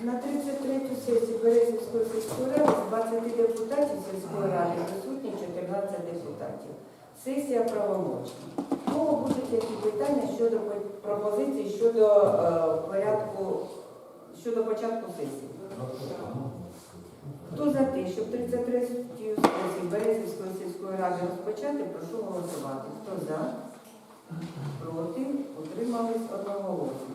На 33-ю сесію Березівської сільської ради з 20 депутатів сільської ради присутні 14 депутатів. Сесія правомочна. Мова будуть які питання щодо по- пропозицій щодо е, порядку, щодо початку сесії. Хто за те, щоб 33 сесію Березівської сільської ради розпочати, прошу голосувати. Хто за? Проти? Утримались одноголосно.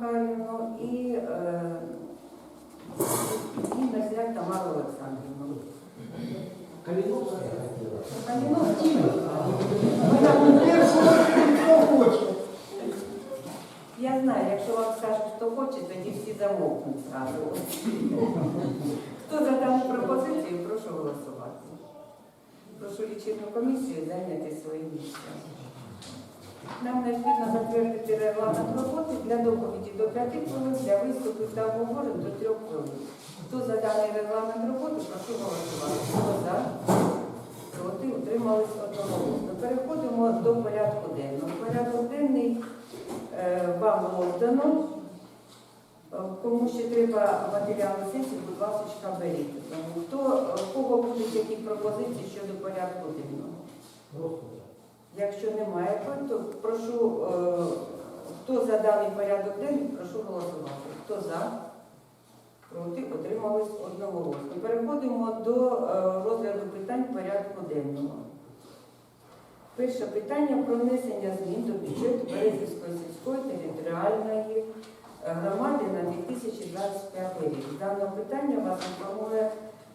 Михайлівну і, е, і Мерзляк Тамару Олександрівну. Я знаю, якщо вам скажуть, хто хоче, тоді всі замовкнуть зразу. Хто за дану пропозицію, прошу голосувати. Прошу лічильну комісію зайняти свої місця. Нам необхідно затвердити регламент роботи для доповіді до 5 хвилин, для виступів та обговорень до 3 хвилин. Хто за даний регламент роботи, прошу голосувати. Хто за? Проти утримались одноголосно. Переходимо до порядку денного. Порядок денний е, вам роздано. Кому ще треба матеріали сесії, будь ласка, беріть. Тому хто, е, кого будуть які пропозиції щодо порядку денного? Якщо немає, то прошу, е, хто за даний порядок денний, прошу голосувати. Хто за? Проти отримались одноголосно. Переходимо до е, розгляду питань порядку денного. Перше питання про внесення змін до бюджету Березівської сільської територіальної е, громади на 2025 рік. Даного питання вас інформує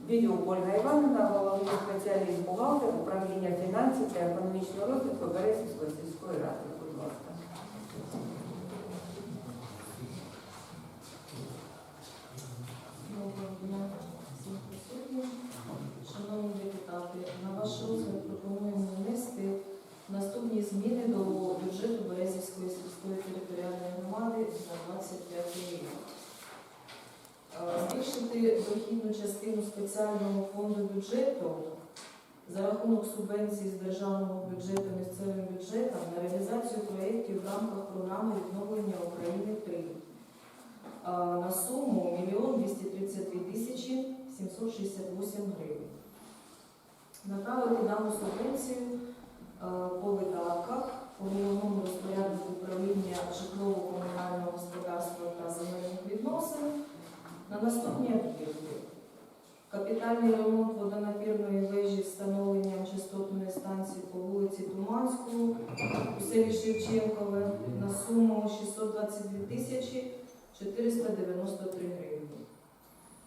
Білюк Ольга Івановна, головний спеціаліст бухгалтер управління фінансів та економічного розвитку Березівської сільської ради. Будь ласка. Шановні депутати, на ваш розгляд пропонуємо внести наступні зміни до бюджету Березівської сільської територіальної громади на 25 рік. Е, Збільшити дохідну частину спеціального фонду бюджету за рахунок субвенцій з державного бюджету місцевим бюджетам на реалізацію проєктів в рамках програми відновлення України 3 на суму 1 232 тисячі 768 гривень. Направити дану субвенцію по видатках по головному розпорядку управління житлово-комунального господарства та земельних відносин на наступні об'єкти. Капітальний ремонт водонапірної вежі з встановленням частотної станції по вулиці Туманську у селі Шевченкове на суму 622 тисячі 493 гривні.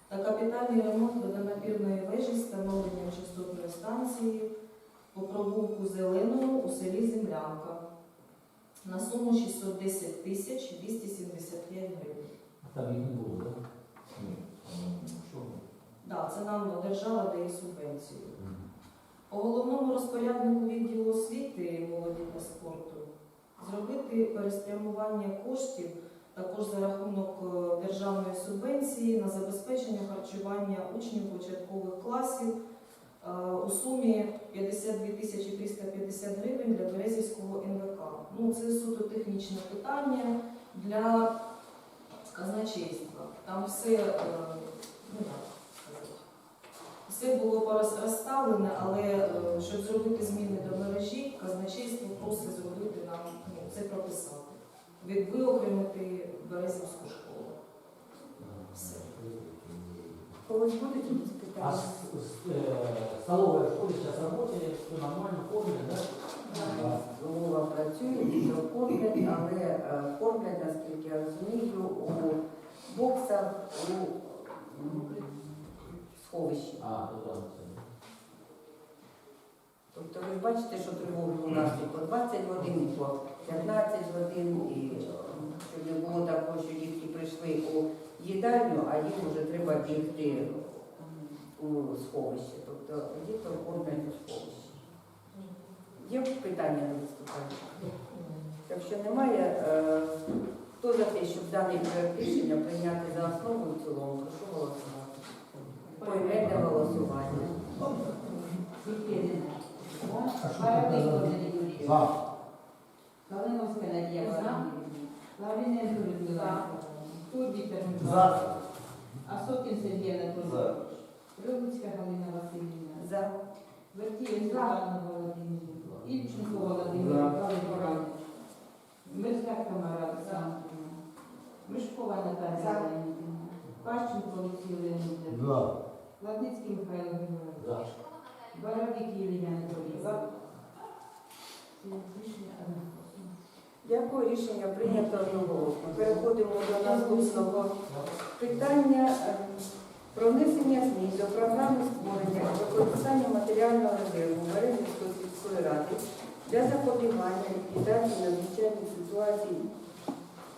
та капітальний ремонт водонапірної вежі з встановленням частотної станції по провулку Зеленому у селі Землянка на суму 610 тисяч 275 гривень. Там їх не було, так? Що? Да, це нам держава дає субвенцію. По головному розпоряднику відділу освіти, молоді та спорту зробити переспрямування коштів також за рахунок е, державної субвенції на забезпечення харчування учнів початкових класів е, у сумі 52 тисячі 350 гривень для Березівського НВК. Ну, це суто технічне питання для казначейства. Там все, е, ну як сказати, пораз- розставлене, але е, щоб зробити зміни до мережі, казначейство просить зробити нам ну, це прописати. Від виокремити Березівську школу. Все. Когось будуть якісь А питання? с- с- э, столовая в школе сейчас работает, все нормально, кормят, да? Да. Працює, дітей кормлять, але е, кормлять, наскільки я розумію, у боксах у м, сховищі. А, ну. Тобто ви бачите, що тривоги у нас і по 20 годин, і по 15 годин, і е, щоб не було такого, що дітки прийшли у їдальню, а їм вже треба бігти у сховище. Тобто діток кормлять у сховищі. Є питання до виступаючих? Якщо немає, е, хто за те, щоб даний проект рішення прийняти за основу і в цілому, прошу голосувати. Поіменне голосування. Калиновська Надія Васильівна. Лавриненко Людмила. Тур Віктор Миколаївич. За. Асокін Сергій Анатолійович. Прилуцька Галина Васильівна. За. Вертієв Світлана Володимирівна. Ільченко Володимир Михайлович. Мерзляк Тамара Олександрівна. Мишкова Наталія Леонідівна. Пащенко Олексій Леонідович. За. Михайло Григорович. Боровик Юлія Анатолійовна. Рішення одноголосно. Дякую, рішення прийнято одноголосно. Переходимо до наступного питання е, про внесення змін до програми створення і використання матеріального резерву Березівської сільської ради для запобігання ліквідації надзвичайних ситуацій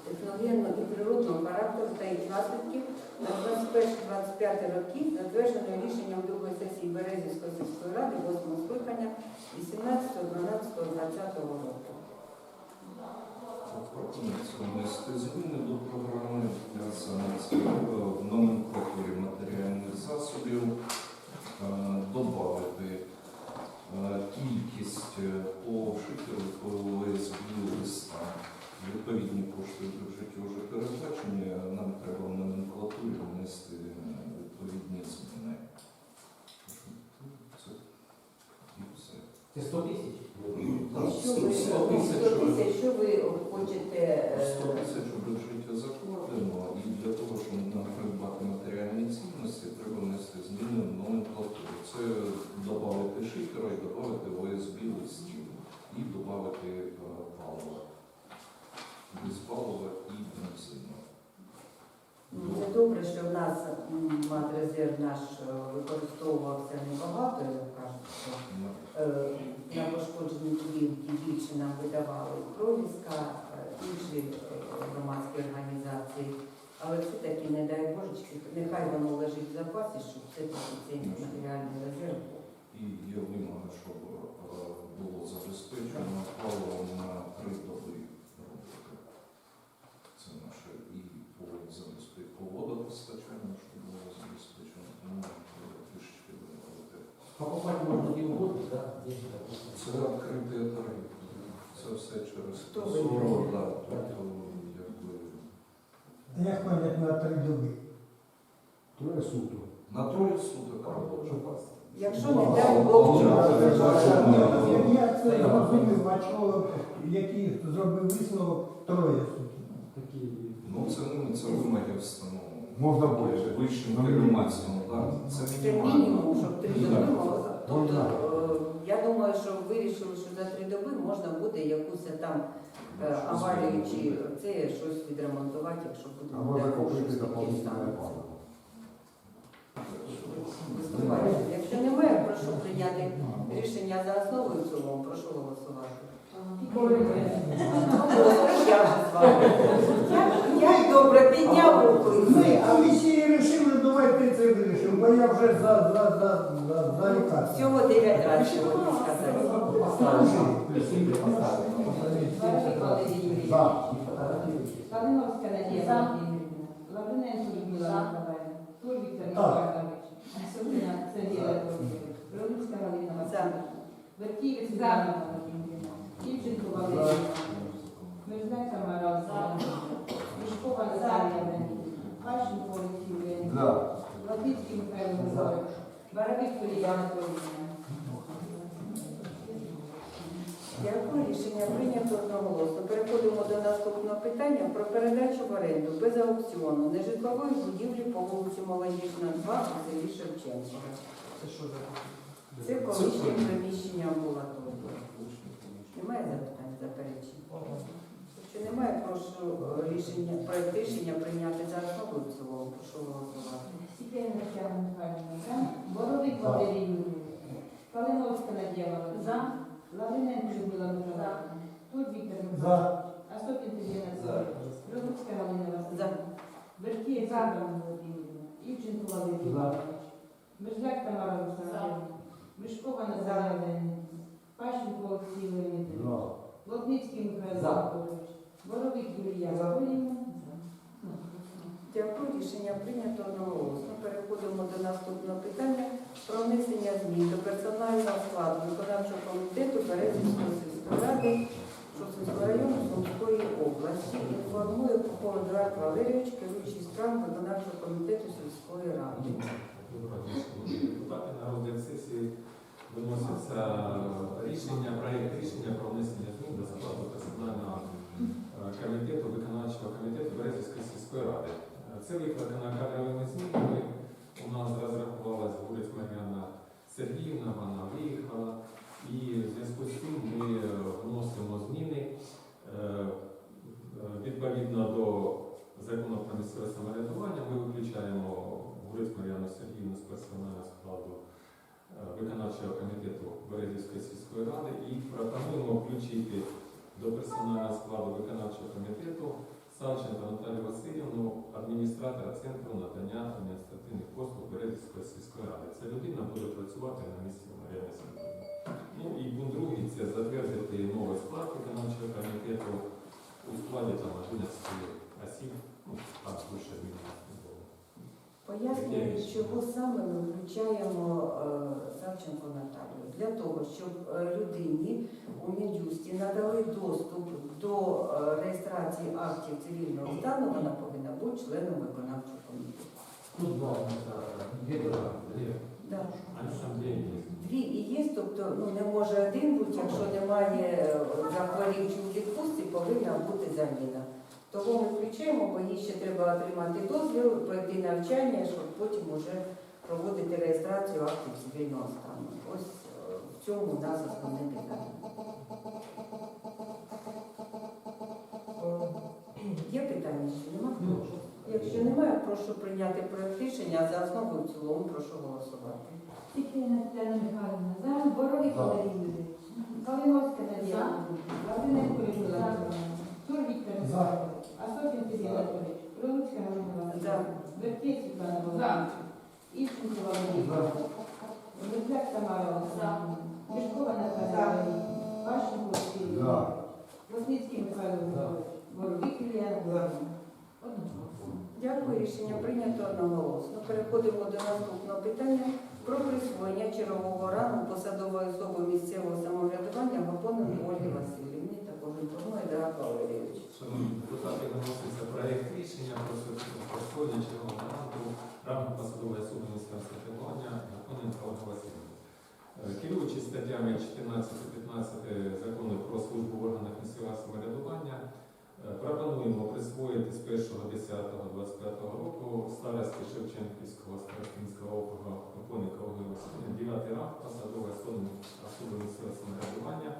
техногенного і природного характеру та їх наслідків на 21-25 роки, затвердженою рішенням другої сесії Березівської сільської ради 8 скликання 18-12-20 року. Внести зміни до програми для в номенклатурі матеріальних засобів, е, додати е, кількість е, по вшителю листа. Відповідні кошти в бюджеті вже передбачені, а нам треба в номенклатурі внести е, відповідні зміни. Це і все. Це 100 тисяч? Так, Що ви, 100 тисяч. що ви хочете? е, 100 тисяч у бюджеті закладено, і для того, щоб нам придбати матеріальні цінності, треба внести зміни в номенклатуру. Це додати шифера і додати ОСБ листів, і додати е, паливо. Без палива і бензину. Ну, Це добре, що в нас матрезерв наш е, використовувався небагато, як кажуть, що е, на пошкоджені будинки більше нам видавали Кровіська, е, інші громадські організації. Але все-таки, не дай Божечки, нехай воно лежить в запасі, щоб все-таки цей матеріальний резерв був. І є вимога, щоб е, було забезпечено паливом на три доби роботи. Це наше і по забезпеченню по водопостачанню, щоб було забезпечено, тому е, трішечки додати. Покупать можно где угодно, да? Здесь Це так. відкритий тариф. Це все через Хто СОРО, вибирає? да, тобто якби Як ходять на три доби? Троє суток. на троє суток робоча. Якщо не дай Бог, Ну, чого. Я це який зробив висновок троє. Такі Ну це не це вимоги встановлені. Можна більше. Вищим Ну, керівництвом, так. Це Це мінімум, щоб три доби Так. Тобто, е, я думаю, що вирішили, що за три доби можна буде якусь там е, аварію чи це щось відремонтувати, якщо буде Або дай Бог, закупити Якщо немає, прошу прийняти рішення за основу і в. Прошу голосувати. Я й добре підняв руку. Ми, а ми ще і рішили, давайте це вирішимо, бо я вже за, за. Всього 9 разів сказати. сказали. За. Надія Владимирівна. Людмила. За. Тур Віктор. Михайлович. Сергій Анатолійович. Прилуцька Галина За. Васильівна. Вертіїв Світлана Володимирівна. Валерій Іванович. Мерзляк Тамара Олександрівна. Мішкова Наталія Леонідівна. Пащенко Олексій Леонідович. Латицький Михайло Григорович. Барабік Юлія Анатолійовна. Дякую. Рішення прийнято одноголосно. Переходимо до наступного питання про передачу в оренду без аукціону нежитлової будівлі по вулиці Молодіжна, 2 у селі Шевченко. Це колишнє приміщення амбулаторії. Немає запитань, заперечень? Якщо немає, прошу е, рішення, проект рішення прийняти за основу і в цілому. Прошу голосувати. Сіпєна Тетяна Михайлівна. За. Боровик Валерій Юрійович. Калиновська Надія. За. Лавриненко Людмила Миколаївна. Тур Віктор За. Михайлович. Астопін Сергій Анатолійович. Прилуцька Галина Васильівна. Вертієв Світлана Володимирівна. Івченко Валерій. Мерзляк Тамара Олександрівна. Мишкова Наталія Леонідівна. Пащенко Олексій Леонідович. Лотницький Михайло. Анатолійович. Боровик Юлія Анатоліївна. Дякую. Рішення прийнято одноголосно. Переходимо до наступного питання про внесення змін до персонального складу виконавчого комітету Березівської сільської ради Шосинського району Сумської області. Інформує Попов Едуард Валерійович, керуючий справ виконавчого комітету сільської ради. Депутати. Сесії виноситься рішення, проєкт рішення про внесення змін до складу персонального е, комітету, виконавчого комітету Березівської сільської ради. Це викликано кадровими змінами. У нас розрахувалась Гурець Мар'яна Сергіївна, вона виїхала. І в зв'язку з цим ми е, вносимо зміни е, е, відповідно до закону про місцеве самоврядування. Ми виключаємо Гурець Мар'яну Сергіївну з персонального складу е, виконавчого комітету Березівської сільської ради і пропонуємо включити до персонального складу виконавчого комітету Савченко Наталію Васильівну, адміністратора Центру надання адміністративних послуг Березівської сільської ради. Ця людина буде працювати на місці Мар'яни Сергіївни. Ну і пункт другий це затвердити новий склад виконавчого комітету у складі там 11 осіб, ну, так лише змінити було. Пояснюю, чого саме ми включаємо е, Савченко Наталію. Для того, щоб е, людині у Мін'юсті надали доступ до е, реєстрації актів цивільного стану, вона повинна бути членом виконавчого комітету. Да. Дві і є, тобто ну, не може один бути, якщо немає захворів чи відпустці, повинна бути заміна. Того ми включаємо, бо їй ще треба отримати дозвіл, пройти навчання, щоб потім вже проводити реєстрацію актів цивільного стану. Ось е, в цьому у нас основне питання. Е, Є питання, що нема? Якщо немає, прошу прийняти проект рішення за основу і в цілому прошу голосувати. Тетяна Михайлівна. За. Боровик Валерій Юрійович. Калиновська Надія. Володимирівна. За. Тур Віктор. Михайлович. Астопін Сергій Анатолійович. Прилуцька Галина. Васильівна. Вертієв Світлана Володимирівна. Івченко Іванович. Мерзляк Тамара Олександрівна. Мішкова Наталія Леонідівна. Пащенко Олексій. Лосницький Михайло Григорович. Боровик Анатоліївна. Дякую, рішення прийнято одноголосно. Переходимо до наступного питання про присвоєння чергового рану посадової особи місцевого самоврядування Гапонові Ольги Васильівні. Інформує Дара Валерійович. Шановні депутати, виноситься проєкт рішення про чергового ранку ранку посадової особи місцевого самоврядування Гапоненка Ольга Васильівна. Е, Керуючись статтями 14-15 закону про службу в органах місцевого самоврядування, е, пропонуємо присвоїти з 1.10.25 року старості Шевченківського старостинського округу Ольги Васильівни 9 ранг посадової особи місцевого самоврядування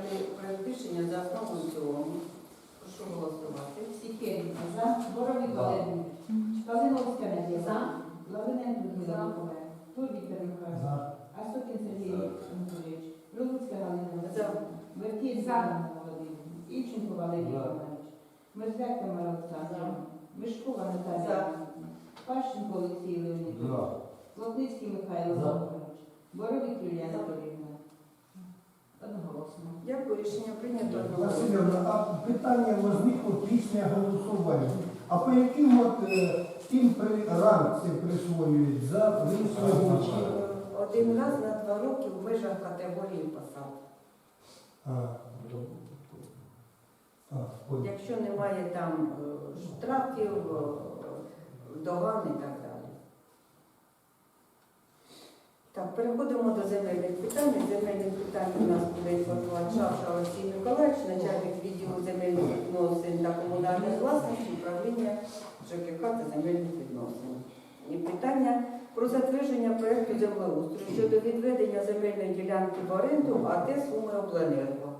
прийняти проєкт рішення за основу цілому. Прошу голосувати. Сікерівна за. Боровик За. Валерій. Калиновська Надія. За. Лавриненко Людмила Миколаївна. Тур Віктор Михайлович. За. Асокін Сергій Анатолійович. Прилуцька Галина За. Вертій за Володимир. Ільченко Валерій Іванович. Мерзляк Тамара Олександрівна. Мишкова Наталія. Пащенко Олексій Леонідович. За. Лотницький Михайло За. Володимирович. Боровик Юлія Анатоліївна. Одноголосно. Дякую, рішення прийнято. Васильівна, а питання возникло після голосування. А по яким от е, тим при ранці присвоюють за вислову чи Один раз на два роки в межах категорії посад. а, а. Якщо немає там е, штрафів, е, доган і так Так, переходимо до земельних питань. Земельних питань у нас буде інформувати Шавша Олексій Миколаївич, начальник відділу земельних відносин та комунальної власності управління ЖКХ та земельних відносин. І питання про затвердження проєкту землеустрою щодо відведення земельної ділянки в оренду АТ Суми Обленерго.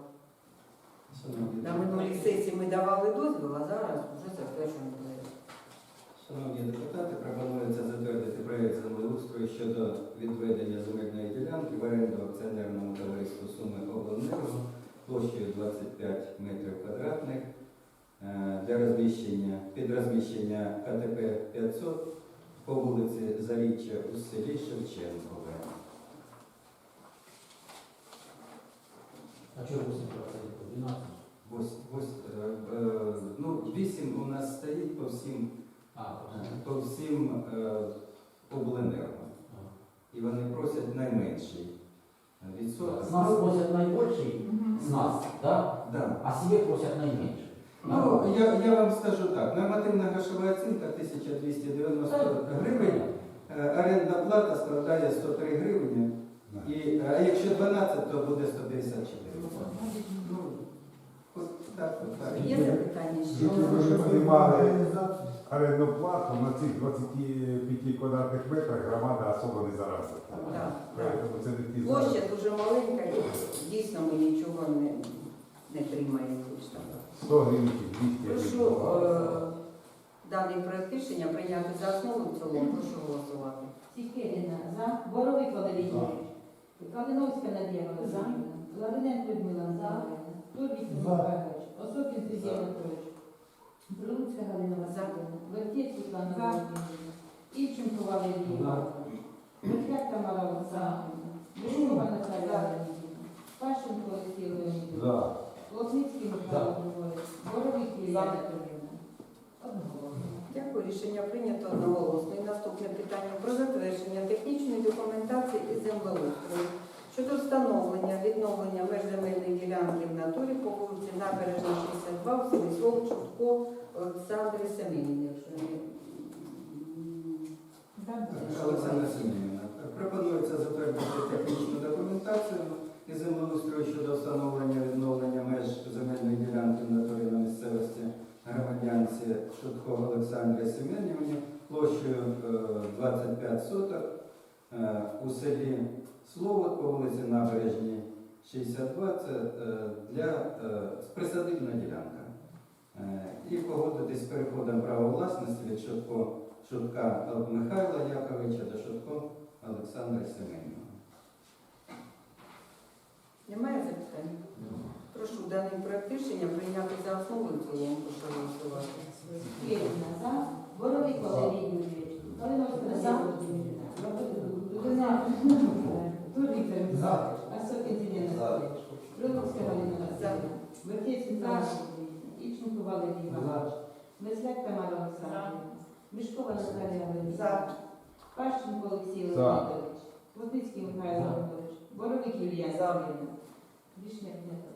На минулій сесії ми давали дозвіл, а зараз вже затверджуємо. Шановні депутати, пропонується затвердити проєкт землеустрою щодо відведення земельної ділянки в оренду акціонерному товариству Суми Обленерго площею 25 метрів квадратних е, для розміщення, під розміщення КТП 500 по вулиці Заріччя у селі Шевченкове. А чого 8%? 12? Ось, ось, е, е, ну, 8 у нас стоїть по всім, А, по всім е, обленерго. І вони просять найменший відсоток. С нас просят наибольший, с нас, да? Да. А себе просят наименьший. Ну, я, я вам скажу так, нормативна грошова оцінка 1290 гривень, е, орендна плата складає 103 гривні, і, е, а якщо 12, то буде 154. Ну, от так, от так. Є запитання ще? Щоб ви вже орендну плату на цих 25 квадратних метрах громада особо не заразить. Так. Поэтому це не ті Площа дуже маленька, і дійсно ми нічого не, не тримаємо. 100 гривень, 200 Прошу гривень. е, даний проект рішення прийняти за основу в цілому. Прошу голосувати. Сікерівна за. Боровик Валерій Калиновська Надія Олександрівна. Лавриненко Людмила За. Михайлович. Осокін Сергій Анатолійович. Прилуцька Галина Васильівна. Вертєць Світлана Володимирівна. Ільченко Валерій Іванович. Тамара Олександрівна. Мишкова Наталія Леонідівна. Пащенко Олексій Леонідович. За. Лотницький Михайло Григорович. Боровик Анатоліївна. Одноголосно. Дякую. Рішення прийнято одноголосно. І наступне питання про затвердження технічної документації із землеустрою щодо встановлення відновлення меж земельної ділянки в натурі по вулиці Набережна 62 в селі Чутко Олександри Семенівни. якщо не- Олександра Сім'янівна, пропонується затвердити технічну документацію із землеустрою щодо встановлення відновлення меж земельної ділянки натурі на місцевості громадянці Шутко Олександрі Семенівні площею е, 25 соток е, у селі Словот по вулиці Набережній 62. Це е, для е, присадибна ділянка. Е, І погодитись з переходом права власності від Шутко Шутка Михайла Яковича та Шутко Олександра Семенівна. Немає запитань? Прошу даний проект рішення прийняти за основу і цілому. Прошу голосувати. Сікерівна за. Боровик Валерій Юрійович. Калиновська Надія Володимирівна. Лавриненко Тур Віктор Михайлович. Осокін Сергій Галина Васильівна. Вертєць Світлана Ільченко Валерій Іванович. Мерзляк Тамара Олександрівна. Мишкова Наталія Леонідовна. Пащенко Олексій. Леонідович. Лотницький Михайло Григорович. Боровик Юлія Анатоліївна. Рішення прийнято.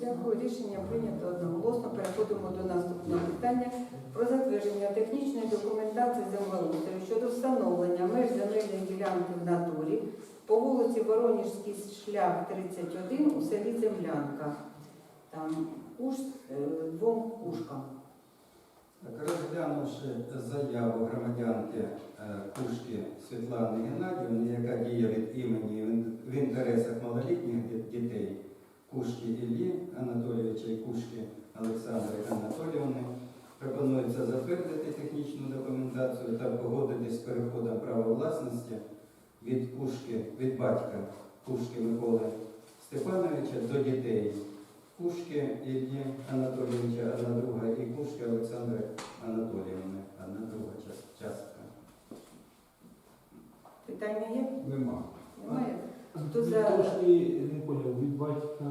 Дякую. Рішення прийнято одноголосно. Переходимо до наступного питання про затвердження технічної документації землеустрою щодо встановлення меж земельної ділянки в натурі по вулиці Вороніжський шлях 31 у селі Землянка. Там куш, е, двом кушкам. Розглянувши заяву громадянки е, Кушки Світлани Геннадіївни, яка діє від імені в інтересах малолітніх дітей Кушки Іллі Анатолійовича і Кушки Олександри Анатоліївни, пропонується затвердити технічну документацію та погодитись з переходом права власності від Кушки, від батька Кушки Миколи Степановича до дітей. Кушки Іллі Анатолійовича, одна друга, і Кушки Олександри Анатоліївни, одна друга час- частка. Питання є? Нема. Немає? Хто за? Трошки не поняв, від батька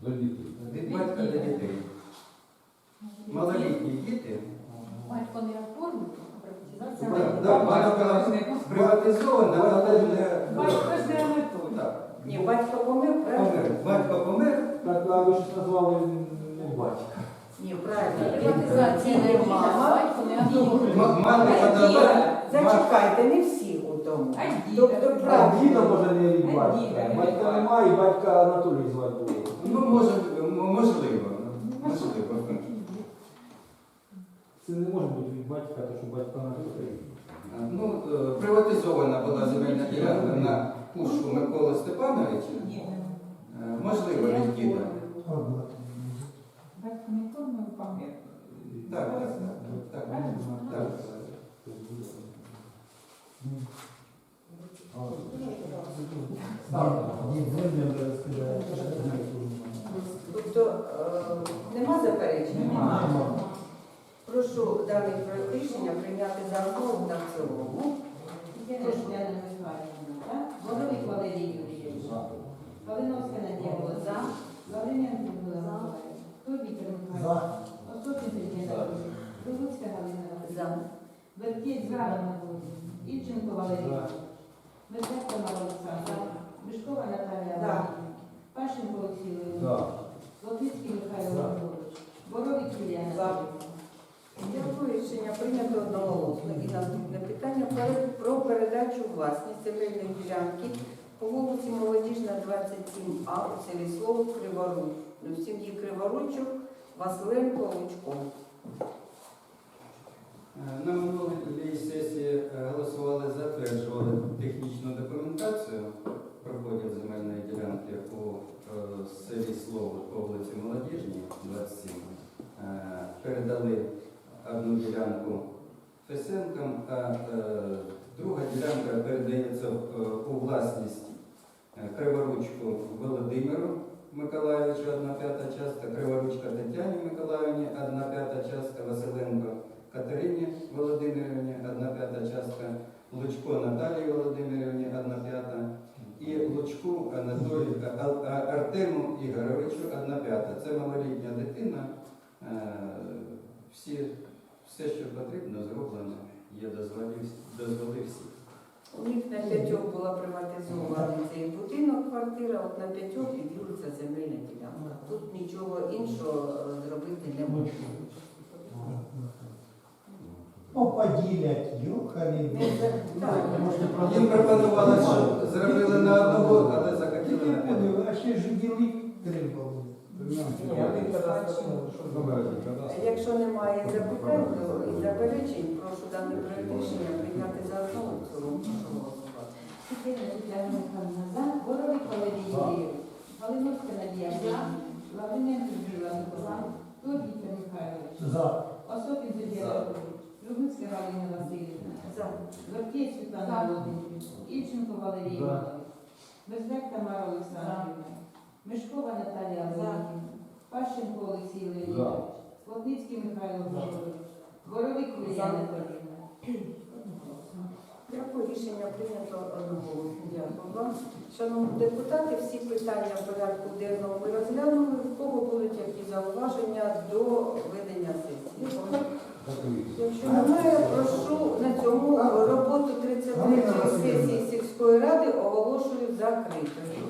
До дітей. Від батька до дітей. Малолітні діти. Батько не оформив, приватизація. Да, да, Батько приватизована, але не Батько ж не Анатолій. Так, Ні, батько помер, правильно? помер. Батько помер, Так, а ви ж назвали не батька. Ні, правильно. Приватизація не мама, батько не Анатолій. М- мати А подала. діда? Зачекайте, не всі у тому. А діда? Тобто А правильно. діда може не від батька. Батька немає, і батька Анатолій звати було. Ну, може, м- можливо. Можливо. Це не може бути від батька, тому що батька Анатолій. Ну, е, приватизована була земельна ділянка на Кушку Миколи Степановича. Е, Можливо, від діда. Помер. Так, так, так, так, так. Землю. Тобто е, нема заперечень? Нема. Прошу даний проект рішення прийняти за основу та в цілому. Боровик Валерій Юрійович. Калиновська Надія була за. Лавриненко була за. Тобітер Сергій Анатолійович. Прилуцька Галина За. Анатолійовна. Ільченко Валерій Іванович. Медведка Олександра. Мішкова Наталія За. Пащенко Олексій Леонідович. За. Золотицький Михайло. Григорович. Боровик Юлія За. Анатолійовна. Дякую, рішення прийнято одноголосно. І наступне питання про- передачу власність земельної ділянки по вулиці Молодіжна, 27А у селі Слово Криворуч. В сім'ї Криворучок, Василенко, Лучко. Е, На минулій сесії е, голосували, затверджували технічну документацію про поділ земельної ділянки у е, селі Слово по вулиці Молодіжній, 27. Е, Передали одну ділянку Фесенкам, а друга ділянка передається у власність Криворучку Володимиру Миколаївичу, одна п'ята частка, Криворучка Тетяні Миколаївні, одна п'ята частка, Василенко Катерині Володимирівні, одна п'ята частка, Лучко Наталії Володимирівні, одна п'ята, і Лучку Артему Ігоровичу, одна п'ята. Це малолітня дитина. Е, Всі, все, що потрібно, зроблено. Є всіх. У них на п'ятьох була приватизована цей будинок, квартира, от на п'ятьох відділиться земельна ділянка. Тут нічого іншого е, зробити не можна. Поподілять, за- так. Їм пропонували, що зробили на одного, але захотіли на п'ять. А ще ж ділити треба. Якщо немає запитань то і заперечень, даний проект рішення прийняти за основу в цілому. Прошу голосувати. Тетяна Тетяна Михайлівна за. Боровик Валерій Юрійович. Галиновська Надія за. Лавриненко Юрій Анатолійович. Тобітер Михайлович. Сергій Анатолійович. Любицька Галина Васильівна. За. Веркєць Світлана Володимирівна. Ільченко Валерій Іванович. Бездек Тамара Олександрівна. Мешкова Наталія Леонідівна. Пащенко Олексій Леонідович. Слотницький Михайло Григорович. Боровик Юлія Анатоліївна. Дякую, рішення прийнято одноголосно. Дякую вам. Шановні депутати, всі питання в порядку денному ми розглянули. В кого будуть які зауваження до ведення сесії? Якщо немає, прошу на цьому роботу 33-ї сесії сільської ради оголошую закритою.